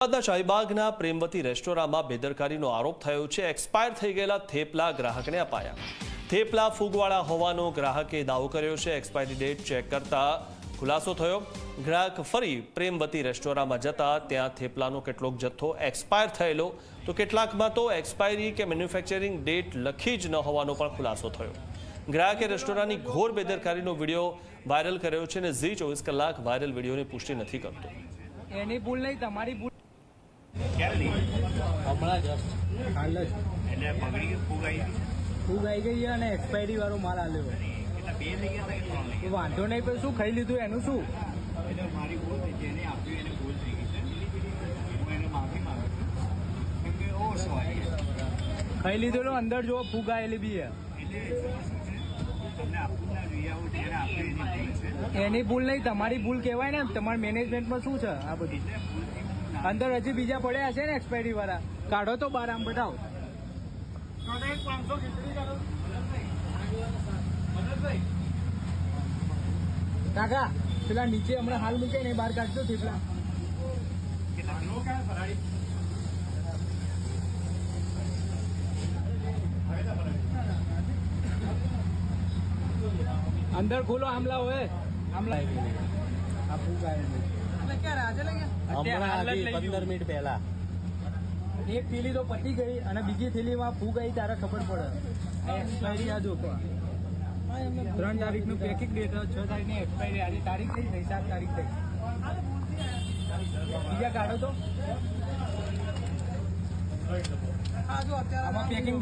અમદાવાદના શાહીબાગના પ્રેમવતી રેસ્ટોરાંમાં બેદરકારીનો આરોપ થયો છે. એક્સપાયર થઈ ગયેલા થેપલા ગ્રાહકને અપાયા. થેપલા ફૂગવાળા હોવાનો ગ્રાહકે દાવો કર્યો છે. એક્સપાયરી ડેટ ચેક કરતા ખુલાસો થયો. ગ્રાહક ફરી પ્રેમવતી રેસ્ટોરાંમાં જતા ત્યાં થેપલાનો કેટલોક જથ્થો એક્સપાયર થયેલો. તો કેટલાકમાં તો એક્સપાયરી કે મેન્યુફેક્ચરિંગ ડેટ લખી જ ન હોવાનો પણ ખુલાસો થયો. ગ્રાહકે રેસ્ટોરાંની ઘોર બેદરકારીનો વીડિયો વાયરલ કર્યો છે અને ઝી ચોવીસ કલાક વાયરલ વિડીયોની પુષ્ટિ નથી કરતો. એની ભૂલ નહીં, તમારી ભૂલ હમણાં જ. હાલ જ. એટલે પગડી ફૂગ આવી હતી? ફૂગ આવી ગઈ અને એક્સપાયરી વાળો માલ આલ્યો એટલે બે ગયા વાંધો નહીં પણ શું ખાઈ લીધું એનું શું? એટલે મારી ભૂલ જેને આપ્યું એને ભૂલ થઈ ગઈ છે. હું એને માફી માંગુ છું. કેમ કે ઓછો આવી ખાઈ લીધેલું અંદર જો ફૂગ આવેલી બી એટલે એની ભૂલ છે. એની ભૂલ નહીં તમારી ભૂલ કહેવાય ને તમારા મેનેજમેન્ટમાં શું છે આ બધું? અંદર હજી બીજા પડ્યા છે ને એક્સપાયરી વાળા. કાઢો તો બાર આમ બતાવો કાકા, પેલા નીચે હમણાં હાલ મૂકે ને બહાર કાઢજો થેપલા. અંદર ખોલો આમલા હોય. આમલા. આ ફૂગ પંદર મિનિટ પહેલા એક થેલી તો પતી ગઈ અને બીજી થેલીમાં ફૂગ આવી ત્યારે ખબર પડે એક્સપાયરી આ જો ત્રણ તારીખનું પેકિંગ ડેટ છ તારીખની એક્સપાયરી આજે તારીખ થઈ થઈ સાત તારીખ થઈ બીજા કાઢો તો. આમાં પેકિંગ